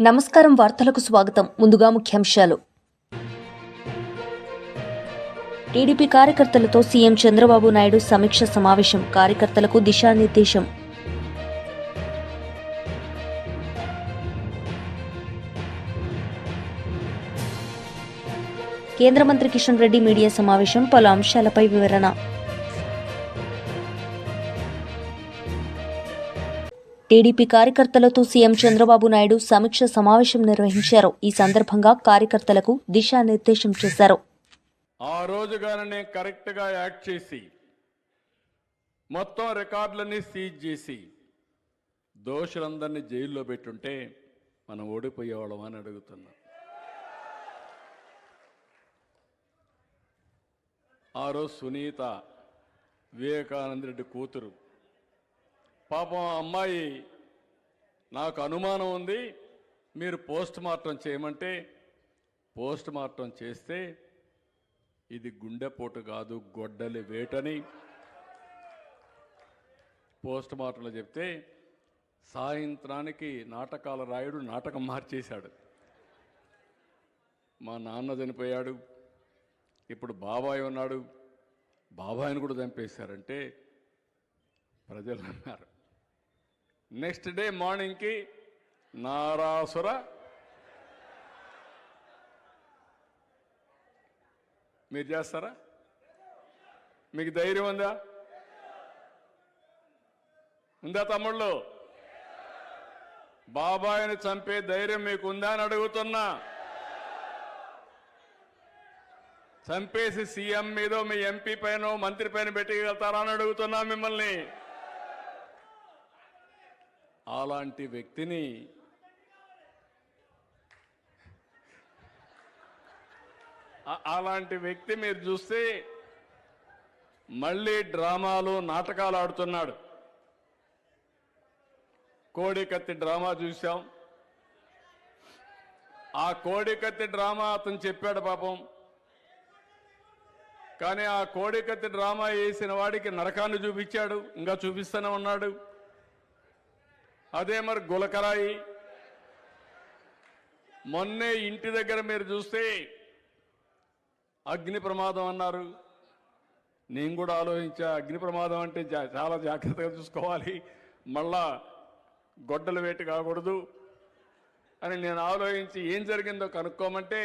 నమస్కారం వార్తలకు స్వాగతం. ముందుగా ముఖ్యాంశాలు. టీడీపీ కార్యకర్తలతో సీఎం చంద్రబాబు నాయుడు సమీక్ష సమావేశం. కార్యకర్తలకు దిశానిర్దేశం. కేంద్ర మంత్రి కిషన్ రెడ్డి మీడియా సమావేశం పలు అంశాలపై వివరణ. టీడీపీ కార్యకర్తలతో సీఎం చంద్రబాబు నాయుడు సమీక్ష సమావేశం నిర్వహించారు. ఈ సందర్భంగా కార్యకర్తలకు దిశానిర్దేశం చేశారు. ఆ రోజు కరెక్ట్ కరెక్ట్గా యాక్ట్ చేసి మొత్తం రికార్డులన్నీ సీజ్ చేసి దోషులందరినీ జైల్లో పెట్టుంటే మనం ఓడిపోయేవాళ్ళం అని అడుగుతున్నా. ఆ రోజు సునీత వివేకానంద రెడ్డి కూతురు పాపం అమ్మాయి నాకు అనుమానం ఉంది. మీరు పోస్ట్ మార్టం చేయమంటే పోస్ట్ మార్టం చేస్తే ఇది గుండెపోటు కాదు గొడ్డలి వేటని. పోస్ట్ మార్టంలో చెప్తే సాయంత్రానికి నాటకాల రాయుడు నాటకం మార్చేశాడు. మా నాన్న చనిపోయాడు. ఇప్పుడు బాబాయ్ ఉన్నాడు. బాబాయ్ని కూడా చంపేశారంటే ప్రజలు అన్నారు. నెక్స్ట్ డే మార్నింగ్కి నారాసుర. మీరు చేస్తారా? మీకు ధైర్యం ఉందా? ఉందా తమ్ముళ్ళు? బాబాయిని చంపే ధైర్యం మీకు ఉందా అని అడుగుతున్నా. చంపేసి సీఎం మీదో మీ ఎంపీ పైన మంత్రి పైన పెట్టగలుగుతారా అని అడుగుతున్నా మిమ్మల్ని. అలాంటి వ్యక్తిని అలాంటి వ్యక్తి మీరు చూస్తే మళ్ళీ డ్రామాలు నాటకాలు ఆడుతున్నాడు. కోడికత్తి డ్రామా చూశాం. ఆ కోడికత్తి డ్రామా అతను చెప్పాడు పాపం. కానీ ఆ కోడికత్తి డ్రామా వేసిన వాడికి నరకాన్ని చూపించాడు ఇంకా చూపిస్తూనే ఉన్నాడు. అదే మరి గులకరాయి. మొన్నే ఇంటి దగ్గర మీరు చూస్తే అగ్ని ప్రమాదం అన్నారు. నేను కూడా ఆలోచించా అగ్ని ప్రమాదం అంటే చాలా జాగ్రత్తగా చూసుకోవాలి. మళ్ళా గొడ్డలు వేటు కాకూడదు అని నేను ఆలోచించి ఏం జరిగిందో కనుక్కోమంటే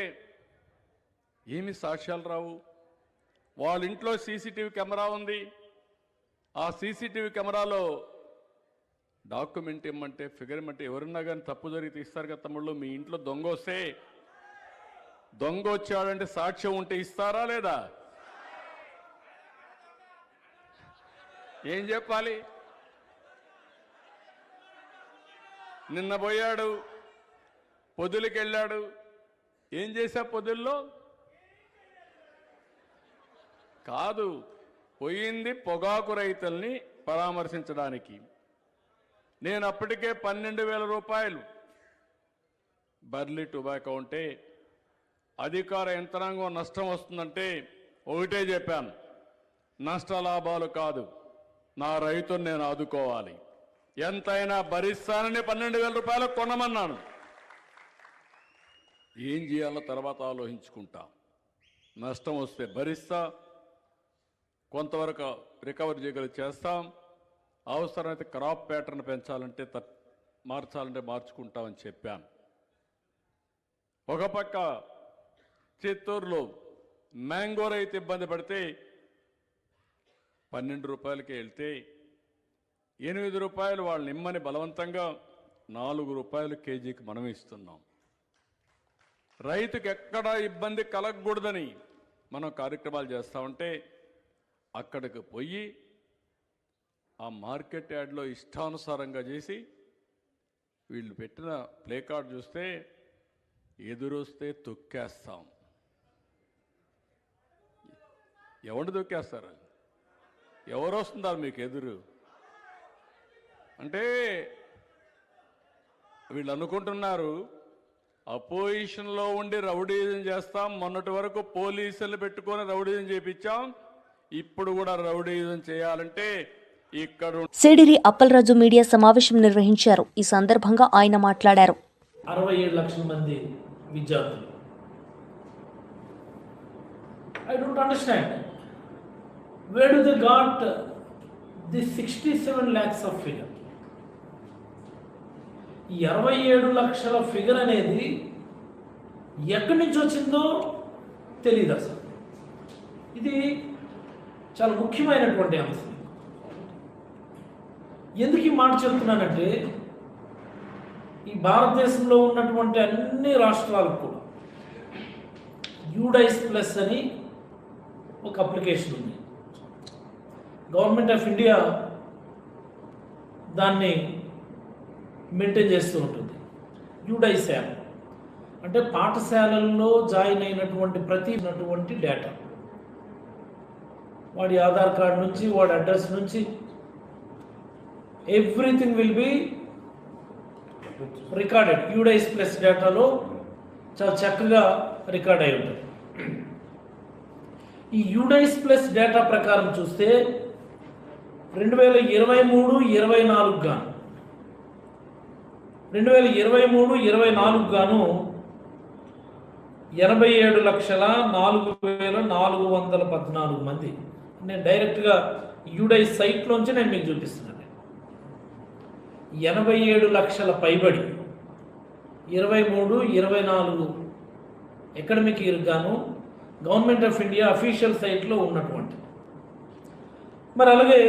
ఏమి సాక్ష్యాలు రావు. వాళ్ళ ఇంట్లో సీసీటీవీ కెమెరా ఉంది. ఆ సీసీటీవీ కెమెరాలో డాక్యుమెంట్ ఇమ్మంటే ఫిగర్ ఇమ్మంటే ఎవరున్నా కానీ తప్పు జరిగితే ఇస్తారు కదా తమ్ముళ్ళు మీ ఇంట్లో దొంగ వస్తే. దొంగ వచ్చాడంటే సాక్ష్యం ఉంటే ఇస్తారా లేదా? ఏం చెప్పాలి? నిన్న పోయాడు పొదులకి వెళ్ళాడు ఏం చేశా పొదుల్లో కాదు పోయింది పొగాకు రైతుల్ని పరామర్శించడానికి. నేను అప్పటికే పన్నెండు వేల రూపాయలు. బర్లీ టొబాకో ఉంటే అధికార యంత్రాంగం నష్టం వస్తుందంటే ఒకటే చెప్పాను. నష్ట లాభాలు కాదు నా రైతుని నేను ఆదుకోవాలి. ఎంతైనా భరిస్తానని పన్నెండు వేల రూపాయలకు కొనమన్నాను. ఏం చేయాలో తర్వాత ఆలోచించుకుంటా. నష్టం వస్తే భరిస్తా కొంతవరకు రికవర్ చేయగలి చేస్తాం. అవసరమైతే క్రాప్ ప్యాటర్న్ పెంచాలంటే త- మార్చాలంటే మార్చుకుంటామని చెప్పాను ఒక పక్క చిత్తూరులో మ్యాంగో రైతు ఇబ్బంది పడితే పన్నెండు రూపాయలకి వెళ్తే ఎనిమిది రూపాయలు వాళ్ళని ఇమ్మని బలవంతంగా నాలుగు రూపాయలు కేజీకి మనం ఇస్తున్నాం. రైతుకు ఎక్కడా ఇబ్బంది కలగకూడదని మనం కార్యక్రమాలు చేస్తా ఉంటే అక్కడికి పోయి ఆ మార్కెట్ యార్డ్లో ఇష్టానుసారంగా చేసి వీళ్ళు పెట్టిన ప్లే కార్డ్ చూస్తే ఎదురొస్తే తొక్కేస్తాం. ఎవడు తొక్కేస్తారు? ఎవరు వస్తున్నారు మీకు ఎదురు? అంటే వీళ్ళు అనుకుంటున్నారు అపోజిషన్లో ఉండి రౌడీజం చేస్తాం మొన్నటి వరకు పోలీసులు పెట్టుకొని రౌడీజం చేపించాం ఇప్పుడు కూడా రౌడీజం చేయాలంటే సిడిరి అప్పలరాజు మీడియా సమావేశం నిర్వహించారు. ఈ సందర్భంగా ఆయన మాట్లాడారు. అరవై ఏడు లక్షల మంది విద్యార్థులు. I don't understand where do they got the sixty seven lakhs of figure ఈ అరవై ఏడు లక్షల ఫిగర్ అనేది ఎక్కడి నుంచి వచ్చిందో తెలియదు అసలు ఇది చాలా ముఖ్యమైనటువంటి అంశం. ఎందుకు ఈ మాట చెప్తున్నానంటే ఈ భారతదేశంలో ఉన్నటువంటి అన్ని రాష్ట్రాలకు కూడా యూడైస్ ప్లస్ అని ఒక అప్లికేషన్ ఉంది. గవర్నమెంట్ ఆఫ్ ఇండియా దాన్ని మెయింటైన్ చేస్తూ ఉంటుంది. యూడైస్ యాప్ అంటే పాఠశాలల్లో జాయిన్ అయినటువంటి ప్రతి డేటా. వాడి ఆధార్ కార్డు నుంచి వాడి అడ్రస్ నుంచి everything will be recorded UDISE plus డేటాలో చాలా చక్కగా రికార్డ్ అయి ఉంటుంది. ఈ యూడైస్ ప్లస్ డేటా ప్రకారం చూస్తే రెండు వేల ఇరవై మూడు ఇరవై నాలుగు గాను రెండు వేల ఇరవై మూడు ఇరవై నాలుగు గాను ఎనభై ఏడు లక్షల నాలుగు వేల నాలుగు వందల పద్నాలుగు మంది. నేను డైరెక్ట్గా యూడై సైట్లోంచి నేను మీకు చూపిస్తున్నాను ఎనభై ఏడు లక్షల పైబడి ఇరవై మూడు ఇరవై నాలుగు ఎకడమిక్ ఇయర్గాను గవర్నమెంట్ ఆఫ్ ఇండియా అఫీషియల్ సైట్లో ఉన్నటువంటి. మరి అలాగే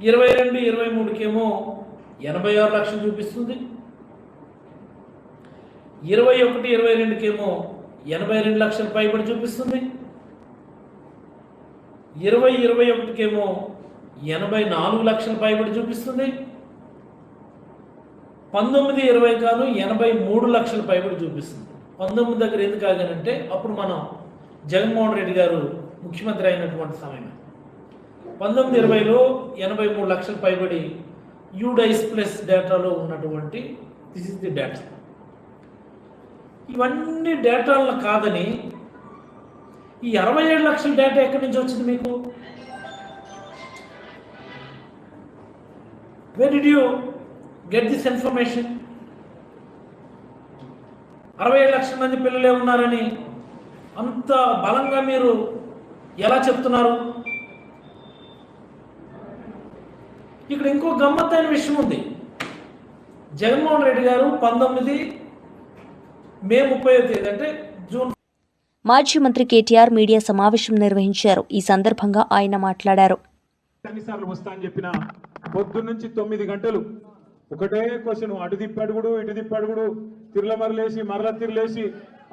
ఇరవై రెండు ఇరవై మూడుకేమో ఎనభై ఆరు లక్షలు చూపిస్తుంది. ఇరవై ఒకటి ఇరవై రెండుకేమో ఎనభై రెండు లక్షల పైబడి చూపిస్తుంది. ఇరవై ఇరవై ఒకటికేమో ఎనభై నాలుగు లక్షల పైబడి చూపిస్తుంది. పంతొమ్మిది ఇరవై కాదు ఎనభై మూడు లక్షల పైబడి చూపిస్తుంది. పంతొమ్మిది దగ్గర ఎందుకు ఆగానంటే అప్పుడు మనం జగన్మోహన్ రెడ్డి గారు ముఖ్యమంత్రి అయినటువంటి సమయం పంతొమ్మిది ఇరవైలో ఎనభై మూడు లక్షల పైబడి యూడైస్ ప్లస్ డేటాలో ఉన్నటువంటి దిస్ ఇస్ ది డేటా ఇవన్నీ డేటాలను కాదని ఈ అరవై ఏడు లక్షల డేటా ఎక్కడి నుంచి వచ్చింది మీకు? Way did you get this information అరవై ఏడు లక్షల మంది పిల్లలే ఉన్నారని అంత బలంగా మీరు ఎలా చెప్తున్నారు? ఇక్కడ ఇంకో గమ్మత్తైన విషయం ఉంది. జగన్మోహన్ రెడ్డి గారు పంతొమ్మిది మే ముప్పై తేదీ అంటే జూన్ మాజీ మంత్రి కేటీఆర్ మీడియా సమావేశం నిర్వహించారు. ఈ సందర్భంగా ఆయన మాట్లాడారు. ఎన్నిసార్లు వస్తా అని చెప్పిన పొద్దున్నుంచి తొమ్మిది గంటలు. ఒకటే క్వశ్చన్ అటు తిప్పాడు కూడా ఇటు తిప్పాడు కూడా. తిరుల మరలేసి మరల తిరలేసి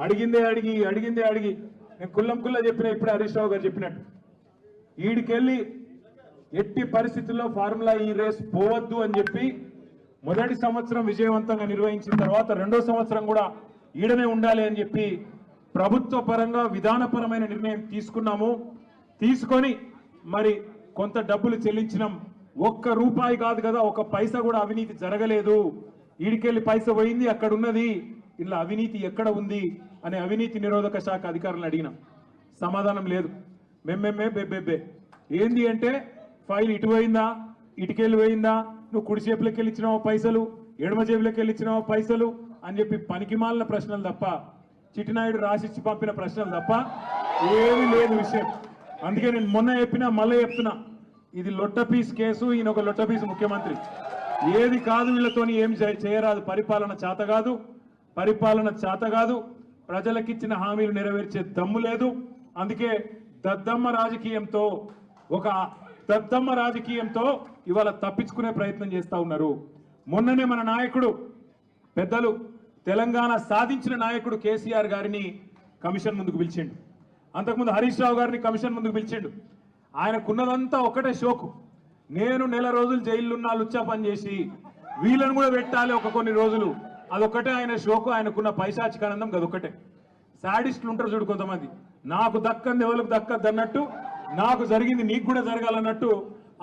అడిగిందే అడిగి అడిగిందే అడిగి. నేను కుల్లం కుల్ల చెప్పిన ఇప్పుడే హరీష్ రావు గారు చెప్పినట్టు. వీడికెళ్ళి ఎట్టి పరిస్థితుల్లో ఫార్ములా ఈ రేస్ పోవద్దు అని చెప్పి మొదటి సంవత్సరం విజయవంతంగా నిర్వహించిన తర్వాత రెండో సంవత్సరం కూడా ఈడనే ఉండాలి అని చెప్పి ప్రభుత్వ పరంగా విధానపరమైన నిర్ణయం తీసుకున్నాము. తీసుకొని మరి కొంత డబ్బులు చెల్లించినాం. ఒక్క రూపాయి కాదు కదా ఒక పైసా కూడా అవినీతి జరగలేదు. ఈడికెళ్ళి పైస పోయింది అక్కడ ఉన్నది ఇలా అవినీతి ఎక్కడ ఉంది అనే అవినీతి నిరోధక శాఖ అధికారులను అడిగినాం. సమాధానం లేదు. మెమ్మెమ్మే బెబ్బెబ్బే ఏంది అంటే ఫైల్ ఇటు పోయిందా ఇటుకెళ్ళి పోయిందా నువ్వు కుడి చేపులకి వెళ్ళి ఇచ్చినావా పైసలు ఎడమ జేబులకి వెళ్ళి ఇచ్చినావా పైసలు అని చెప్పి పనికిమాలిన ప్రశ్నలు తప్ప చిట్టినాయుడు రాసిచ్చి పంపిన ప్రశ్నలు తప్ప ఏమీ లేదు విషయం. అందుకే నేను మొన్న చెప్పినా మళ్ళీ చెప్తున్నా. ఇది లొట్ట పీస్ కేసు ఈయన ఒక లొట్ట పీస్ ముఖ్యమంత్రి. ఏది కాదు వీళ్ళతోని ఏం చేయరాదు. పరిపాలన చేత కాదు. పరిపాలన చేత కాదు. ప్రజలకిచ్చిన హామీలు నెరవేర్చే దమ్ము లేదు. అందుకే దద్దమ్మ రాజకీయంతో ఒక దద్దమ్మ రాజకీయంతో ఇవాళ తప్పించుకునే ప్రయత్నం చేస్తా ఉన్నారు. మొన్ననే మన నాయకుడు పెద్దలు తెలంగాణ సాధించిన నాయకుడు కేసీఆర్ గారిని కమిషన్ ముందుకు పిలిచిండు. అంతకుముందు హరీష్ రావు గారిని కమిషన్ ముందుకు పిలిచిండు. ఆయనకున్నదంతా ఒకటే షోకు నేను నెల రోజులు జైలున్నా లుచ్చా పని చేసి వీళ్ళను కూడా పెట్టాలి ఒక కొన్ని రోజులు. అదొక్కటే ఆయన షోకు ఆయనకున్న పైశాచికానందం గదొక్కటే. శాడిస్టులు ఉంటారు చూడు కొంతమంది. నాకు దక్కంది ఎవరికి దక్కద్దు అన్నట్టు నాకు జరిగింది నీకు కూడా జరగాలన్నట్టు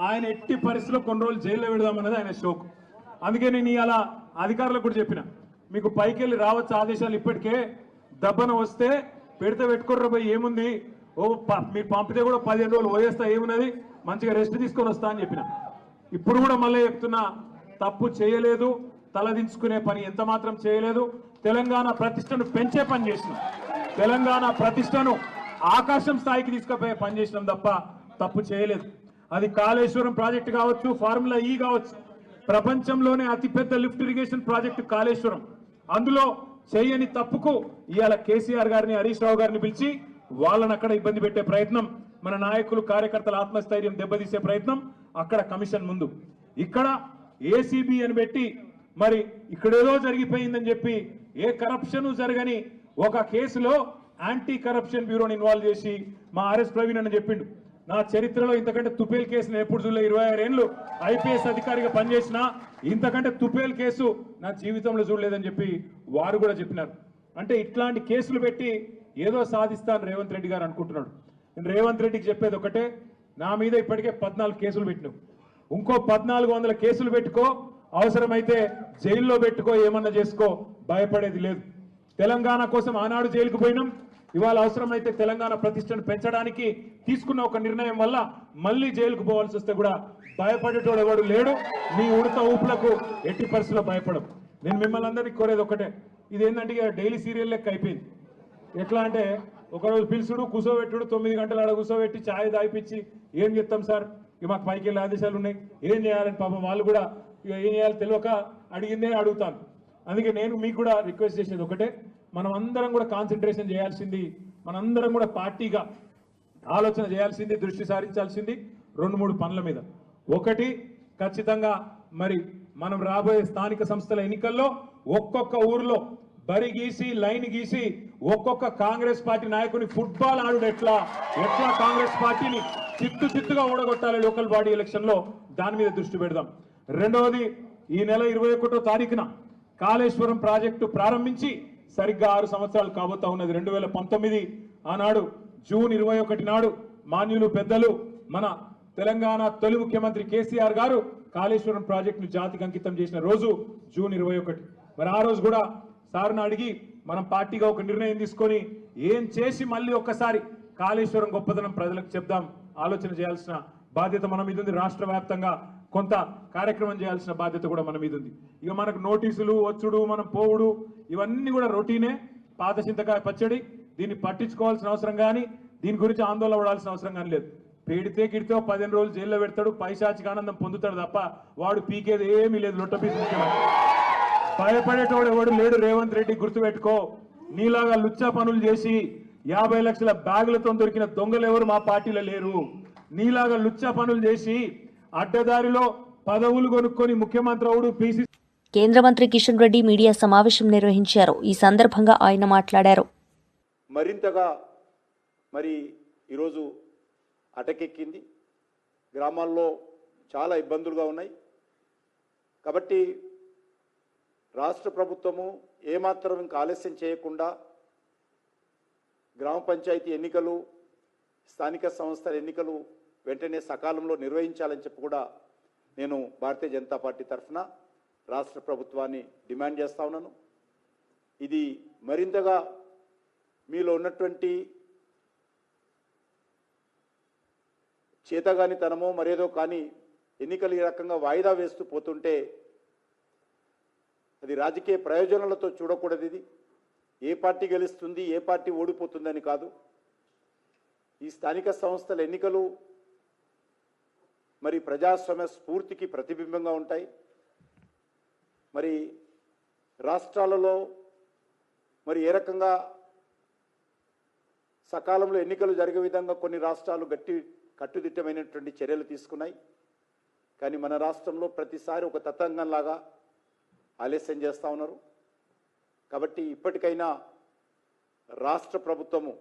ఆయన ఎట్టి పరిస్థితిలో కొన్ని రోజులు జైల్లో పెడదామన్నది ఆయన షోకు అందుకే నేను అలా అధికారులకు కూడా చెప్పిన. మీకు పైకి వెళ్ళి రావచ్చు ఆదేశాలు ఇప్పటికే? దబ్బన వస్తే పెడితే పెట్టుకోర్ర పోయి ఏముంది? ఓ ప- మీరు పంపితే కూడా పదిహేను రోజులు పోయేస్తా ఏమున్నది? మంచిగా రెస్ట్ తీసుకొని వస్తా అని చెప్పిన. ఇప్పుడు కూడా మళ్ళీ చెప్తున్నా తప్పు చేయలేదు తలదించుకునే పని ఎంత మాత్రం చేయలేదు. తెలంగాణ ప్రతిష్టను పెంచే పని చేసినాం. తెలంగాణ ప్రతిష్టను ఆకాశం స్థాయికి తీసుకుపోయే పని చేసినాం తప్ప తప్పు చేయలేదు. అది కాళేశ్వరం ప్రాజెక్టు కావచ్చు ఫార్ములా ఈ కావచ్చు. ప్రపంచంలోనే అతిపెద్ద లిఫ్ట్ ఇరిగేషన్ ప్రాజెక్టు కాళేశ్వరం. అందులో చేయని తప్పుకు ఇవాళ కేసీఆర్ గారిని హరీష్ రావు గారిని పిలిచి వాళ్ళని అక్కడ ఇబ్బంది పెట్టే ప్రయత్నం మన నాయకులు కార్యకర్తల ఆత్మస్థైర్యం దెబ్బతీసే ప్రయత్నం అక్కడ కమిషన్ ముందు. ఇక్కడ ఏసీబీ అని పెట్టి మరి ఇక్కడేదో జరిగిపోయిందని చెప్పి ఏ కరప్షన్ జరగని ఒక కేసులో యాంటీ కరప్షన్ బ్యూరోని ఇన్వాల్వ్ చేసి మా ఆర్ఎస్ ప్రవీణ్ అని చెప్పిండు. నా చరిత్రలో ఇంతకంటే తుపేల్ కేసు నేను ఎప్పుడు చూడలే. ఇరవై ఆరు ఏళ్ళు ఐపీఎస్ అధికారిగా పనిచేసిన ఇంతకంటే తుపేల్ కేసు నా జీవితంలో చూడలేదని చెప్పి వారు కూడా చెప్పినారు. అంటే ఇట్లాంటి కేసులు పెట్టి ఏదో సాధిస్తాను రేవంత్ రెడ్డి గారు అనుకుంటున్నాడు. నేను రేవంత్ రెడ్డికి చెప్పేది ఒకటే నా మీద ఇప్పటికే పద్నాలుగు కేసులు పెట్టినావు. ఇంకో పద్నాలుగు వందల కేసులు పెట్టుకో అవసరమైతే జైల్లో పెట్టుకో ఏమన్నా చేసుకో భయపడేది లేదు. తెలంగాణ కోసం ఆనాడు జైలుకు పోయినాం. ఇవాళ అవసరమైతే తెలంగాణ ప్రతిష్టను పెంచడానికి తీసుకున్న ఒక నిర్ణయం వల్ల మళ్ళీ జైలుకు పోవాల్సి వస్తే కూడా భయపడేటోడు ఎవడు లేడు. మీ ఉడత ఊపులకు ఎట్టి పరిస్థితుల్లో భయపడం నేను మిమ్మల్ని అందరినీ కోరేది ఒకటే. ఇది ఏంటంటే డైలీ సీరియల్ లెక్క అయిపోయింది. ఎట్లా అంటే ఒకరోజు పిలుచుడు కూసోబెట్టుడు తొమ్మిది గంటలు ఆడ కూసోబెట్టి ఛాయ్ తాగిపించి ఏం చెప్తాం సార్? ఇక మాకు పైకి వెళ్ళే ఆదేశాలు ఉన్నాయి. ఏం చేయాలని పాపం వాళ్ళు కూడా ఇక ఏం చేయాలి తెలియక అడిగిందే అడుగుతాను అందుకే నేను మీకు కూడా రిక్వెస్ట్ చేసేది ఒకటే. మనం అందరం కూడా కాన్సన్ట్రేషన్ చేయాల్సింది మనందరం కూడా పార్టీగా ఆలోచన చేయాల్సింది దృష్టి సారించాల్సింది రెండు మూడు పనుల మీద. ఒకటి ఖచ్చితంగా మరి మనం రాబోయే స్థానిక సంస్థల ఎన్నికల్లో ఒక్కొక్క ఊర్లో బరి గీసి లైన్ గీసి ఒక్కొక్క కాంగ్రెస్ పార్టీ నాయకుని ఫుట్బాల్ ఆడుడు ఎట్లా? ఎట్లా కాంగ్రెస్ పార్టీని చిత్తు చిత్తుగా ఓడగొట్టాలి లోకల్ బాడీ ఎలక్షన్లో? దాని మీద దృష్టి పెడదాం. రెండవది ఈ నెల ఇరవై ఒకటో తారీఖున కాళేశ్వరం ప్రాజెక్టు ప్రారంభించి సరిగ్గా ఆరు సంవత్సరాలు కాబోతా ఉన్నది. రెండు వేల పంతొమ్మిది ఆనాడు జూన్ ఇరవై ఒకటి నాడు మాన్యులు పెద్దలు మన తెలంగాణ తొలి ముఖ్యమంత్రి కేసీఆర్ గారు కాళేశ్వరం ప్రాజెక్టును జాతికి అంకితం చేసిన రోజు జూన్ ఇరవై ఒకటి. మరి ఆ రోజు కూడా సార్ను అడిగి మనం పార్టీగా ఒక నిర్ణయం తీసుకొని ఏం చేసి మళ్ళీ ఒక్కసారి కాళేశ్వరం గొప్పదనం ప్రజలకు చెప్దాం. ఆలోచన చేయాల్సిన బాధ్యత మన మీద ఉంది. రాష్ట్ర వ్యాప్తంగా కొంత కార్యక్రమం చేయాల్సిన బాధ్యత కూడా మన మీద ఉంది. ఇక మనకు నోటీసులు వచ్చుడు మనం పోవుడు ఇవన్నీ కూడా రొటీనే పాత చింతకాయ పచ్చడి. దీన్ని పట్టించుకోవాల్సిన అవసరం కానీ దీని గురించి ఆందోళన పడాల్సిన అవసరం కానీ లేదు. పెడితే గిడితే పదిహేను రోజులు జైల్లో పెడతాడు పైశాచిక ఆనందం పొందుతాడు తప్ప వాడు పీకేది ఏమీ లేదు. లొట్టపీసు ముఖ్యమంత్రి. భయపడేటోడు ఎవడు లేడు? రేవంత్ రెడ్డి గుర్తుపెట్టుకో. నీలాగా లుచ్చా పనులు చేసి యాభై లక్షల బ్యాగులతో దొరికిన దొంగలు ఎవరు మా పార్టీలో లేరు? నీలాగా లుచ్చా పనులు చేసి అడ్డదారిలో పదవులు కొనుక్కొని ముఖ్యమంత్రి అవుడు పీసీ కేంద్ర మంత్రి కిషన్ రెడ్డి మీడియా సమావేశం నిర్వహించారు. ఈ సందర్భంగా ఆయన మాట్లాడారు. మరింతగా మరి ఈరోజు అటకెక్కింది. గ్రామాల్లో చాలా ఇబ్బందులుగా ఉన్నాయి. కాబట్టి రాష్ట్ర ప్రభుత్వము ఏమాత్రం ఇంకా ఆలస్యం చేయకుండా గ్రామ పంచాయతీ ఎన్నికలు స్థానిక సంస్థల ఎన్నికలు వెంటనే సకాలంలో నిర్వహించాలని చెప్పి కూడా నేను భారతీయ జనతా పార్టీ తరఫున రాష్ట్ర ప్రభుత్వాన్ని డిమాండ్ చేస్తా ఉన్నాను. ఇది మరింతగా మీలో ఉన్నటువంటి చేతగానితనమో మరేదో కానీ ఎన్నికలు ఈ రకంగా వాయిదా వేస్తూ పోతుంటే అది రాజకీయ ప్రయోజనాలతో చూడకూడదు ఇది. ఏ పార్టీ గెలుస్తుంది ఏ పార్టీ ఓడిపోతుందని కాదు. ఈ స్థానిక సంస్థల ఎన్నికలు మరి ప్రజాస్వామ్య స్ఫూర్తికి ప్రతిబింబంగా ఉంటాయి. మరి రాష్ట్రాలలో మరి ఏ రకంగా సకాలంలో ఎన్నికలు జరిగే విధంగా కొన్ని రాష్ట్రాలు గట్టి కట్టుదిట్టమైనటువంటి చర్యలు తీసుకున్నాయి. కానీ మన రాష్ట్రంలో ప్రతిసారి ఒక తతంగంలాగా ఆలస్యం చేస్తూ ఉన్నారు. కాబట్టి ఇప్పటికైనా రాష్ట్ర ప్రభుత్వము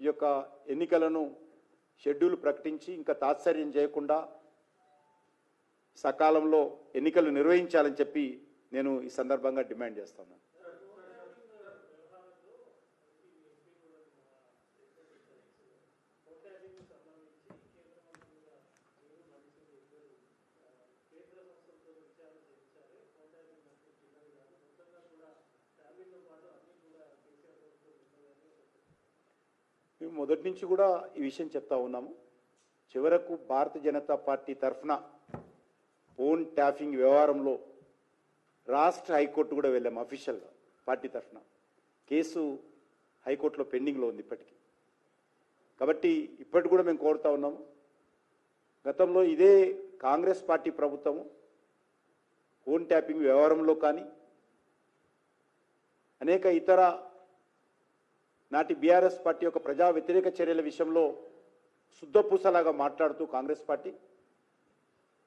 ఈ యొక్క ఎన్నికలను షెడ్యూల్ ప్రకటించి ఇంకా తాత్సర్యం చేయకుండా సకాలంలో ఎన్నికలు నిర్వహించాలని చెప్పి నేను ఈ సందర్భంగా డిమాండ్ చేస్తున్నాను గురించి కూడా ఈ విషయం చెప్తా ఉన్నాము. చివరకు భారతీయ జనతా పార్టీ తరఫున ఫోన్ ట్యాపింగ్ వ్యవహారంలో రాష్ట్ర హైకోర్టు కూడా వెళ్ళాము అఫీషియల్గా పార్టీ తరఫున. కేసు హైకోర్టులో పెండింగ్లో ఉంది ఇప్పటికీ. కాబట్టి ఇప్పటి కూడా మేము కోరుతా ఉన్నాము. గతంలో ఇదే కాంగ్రెస్ పార్టీ ప్రభుత్వము ఫోన్ ట్యాపింగ్ వ్యవహారంలో కానీ అనేక ఇతర నాటి బీఆర్ఎస్ పార్టీ యొక్క ప్రజా వ్యతిరేక చర్యల విషయంలో శుద్ధపూసలాగా మాట్లాడుతూ కాంగ్రెస్ పార్టీ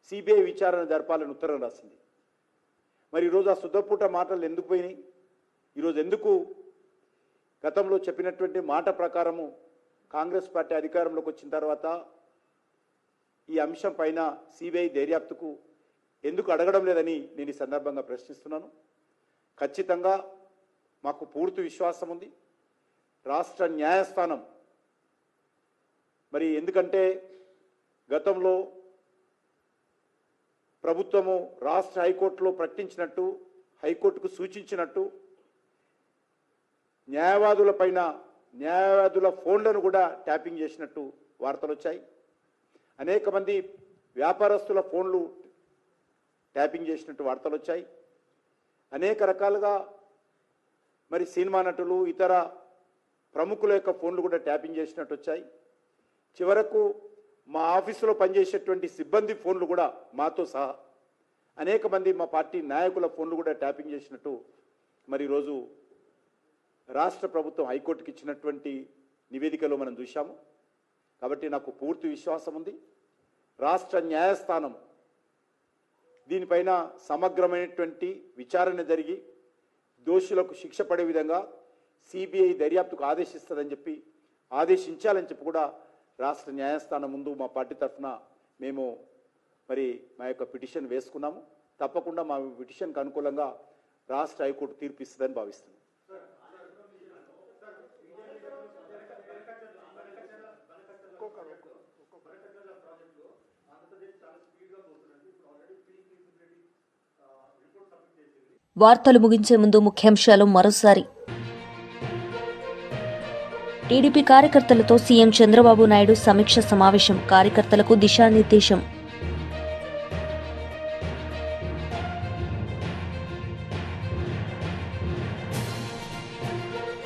సిబిఐ విచారణ జరపాలని ఉత్తరం రాసింది. మరి ఈరోజు ఆ శుద్ధపూట మాటలు ఎందుకు పోయినాయి? ఈరోజు ఎందుకు గతంలో చెప్పినటువంటి మాట ప్రకారము కాంగ్రెస్ పార్టీ అధికారంలోకి వచ్చిన తర్వాత ఈ అంశం పైన సిబిఐ దర్యాప్తుకు ఎందుకు అడగడం లేదని నేను ఈ సందర్భంగా ప్రశ్నిస్తున్నాను. ఖచ్చితంగా మాకు పూర్తి విశ్వాసం ఉంది. రాష్ట్ర న్యాయస్థానం. మరి ఎందుకంటే గతంలో ప్రభుత్వము రాష్ట్ర హైకోర్టులో ప్రకటించినట్టు హైకోర్టుకు సూచించినట్టు న్యాయవాదుల పైన న్యాయవాదుల ఫోన్లను కూడా ట్యాపింగ్ చేసినట్టు వార్తలు వచ్చాయి. అనేక మంది వ్యాపారస్తుల ఫోన్లు ట్యాపింగ్ చేసినట్టు వార్తలు వచ్చాయి. అనేక రకాలుగా మరి సినిమా నటులు ఇతర ప్రముఖుల యొక్క ఫోన్లు కూడా ట్యాపింగ్ చేసినట్టు వచ్చాయి. చివరకు మా ఆఫీసులో పనిచేసేటువంటి సిబ్బంది ఫోన్లు కూడా మాతో సహా అనేక మంది మా పార్టీ నాయకుల ఫోన్లు కూడా ట్యాపింగ్ చేసినట్టు మరి ఈరోజు రాష్ట్ర ప్రభుత్వం హైకోర్టుకి ఇచ్చినటువంటి నివేదికలో మనం చూశాము. కాబట్టి నాకు పూర్తి విశ్వాసం ఉంది. రాష్ట్ర న్యాయస్థానం దీనిపైన సమగ్రమైనటువంటి విచారణ జరిగి దోషులకు శిక్ష పడే విధంగా సిబిఐ దర్యాప్తుకు ఆదేశిస్తుందని చెప్పి ఆదేశించాలని చెప్పి కూడా రాష్ట్ర న్యాయస్థానం ముందు మా పార్టీ తరఫున మేము మరి మా యొక్క పిటిషన్ వేసుకున్నాము. తప్పకుండా మా పిటిషన్కి అనుకూలంగా రాష్ట్ర హైకోర్టు తీర్పు ఇస్తుందని భావిస్తున్నాం. వార్తలు ముగించే ముందు ముఖ్యాంశాలు మరోసారి. టీడీపీ కార్యకర్తలతో సీఎం చంద్రబాబు నాయుడు సమీక్ష సమావేశం. కార్యకర్తలకు దిశానిర్దేశం.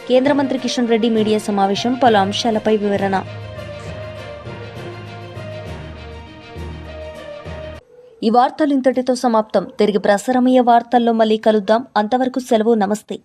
కేంద్ర మంత్రి కిషన్ రెడ్డి మీడియా సమావేశం పలు అంశాలపై వివరణ. ఈ వార్తలు ఇంతటితో సమాప్తం. తిరిగి ప్రసారమయ్యే వార్తల్లో మళ్ళీ కలుద్దాం. అంతవరకు సెలవు. నమస్తే.